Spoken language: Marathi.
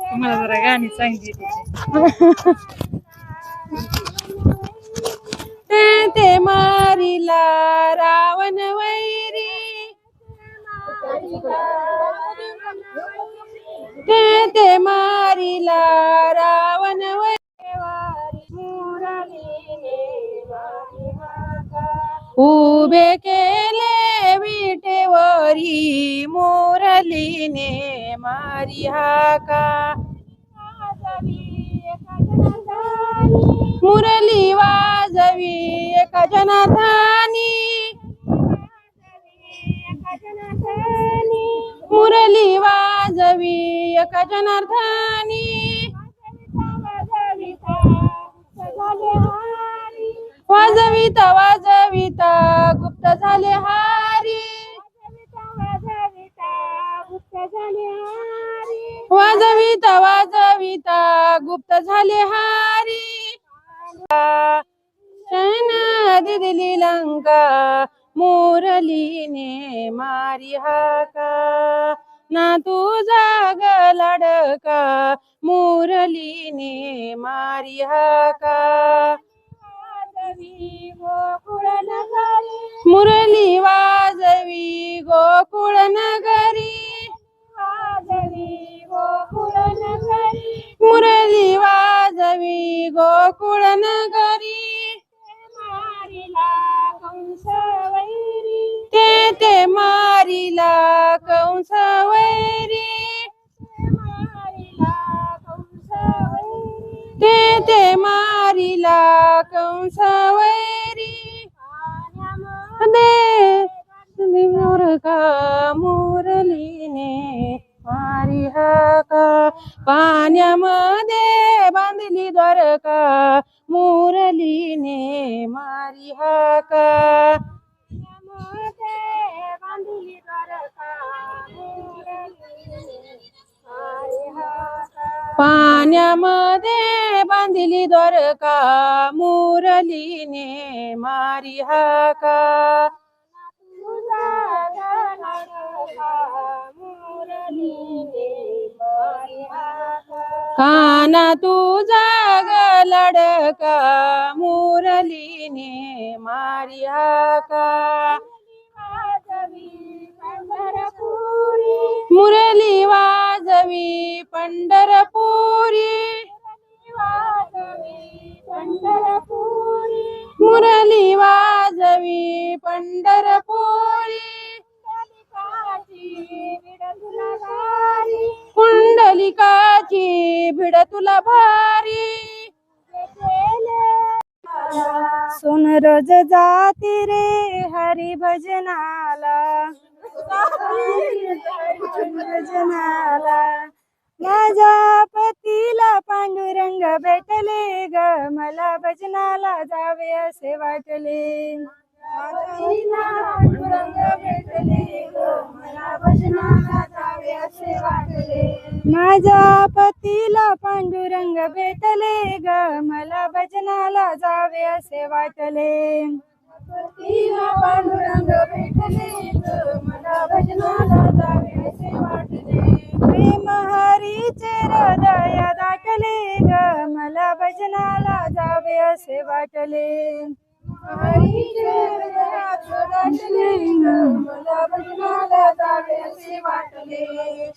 तुम्हाला जरा गाणी सांगितली ते ते मारिला रावण वैरी. ते ते मारिला रावण उभे केले विटेवरी मोरलीने मारी हाका. मुरली वाजवी एका जनाथानी मुरली वाजवी एका जनार्थानी वाजविता विता गुप्त झाले हारी. वाजविता वाजविता गुप्त झाले हारी. शना दिली लंका मुरलीने मारी हाका. ना तुझा गलडका मुरलीने मारी हाका. मुरली वाजवी गोकुळ नगरी. मुरली वाजवी गोकुळ नगरी. ते ते मारिला कंस वैरी. ते ते मारिला कंस वैरी. दे मुरका मुरलीने मारी हाका पाण्यामध्ये बांधली द्वारका मुरलीने मारी हाका पाण्यामध्ये बांधली द्वारका मुरलीने मारी हाका काना तुझा लडका मुरलीने मारिया का? मुरली वाजवी पंढरपुरी. मुरली वाजवी पंढरपुरी. कुंडलिकाची भिड तुला भारी. सुन रोज जाती रे हरी भजनाला. भजनाला. माझ्या पतीला पांडुरंग भेटले ग. मला भजनाला जावे असे वाटले. पांडुरंग भेटले ग. मला भजनाला माझ्या पतीला पांडुरंग भेटले ग मला भजनाला जावे असे वाटले. पतीला पांडुरंग भेटले ग मला भजनाला जावे असे वाटले. प्रेम हरीचे हृदय दाटले ग मला भजनाला जावे असे वाटले. मला भजनाला जावे असे वाटले.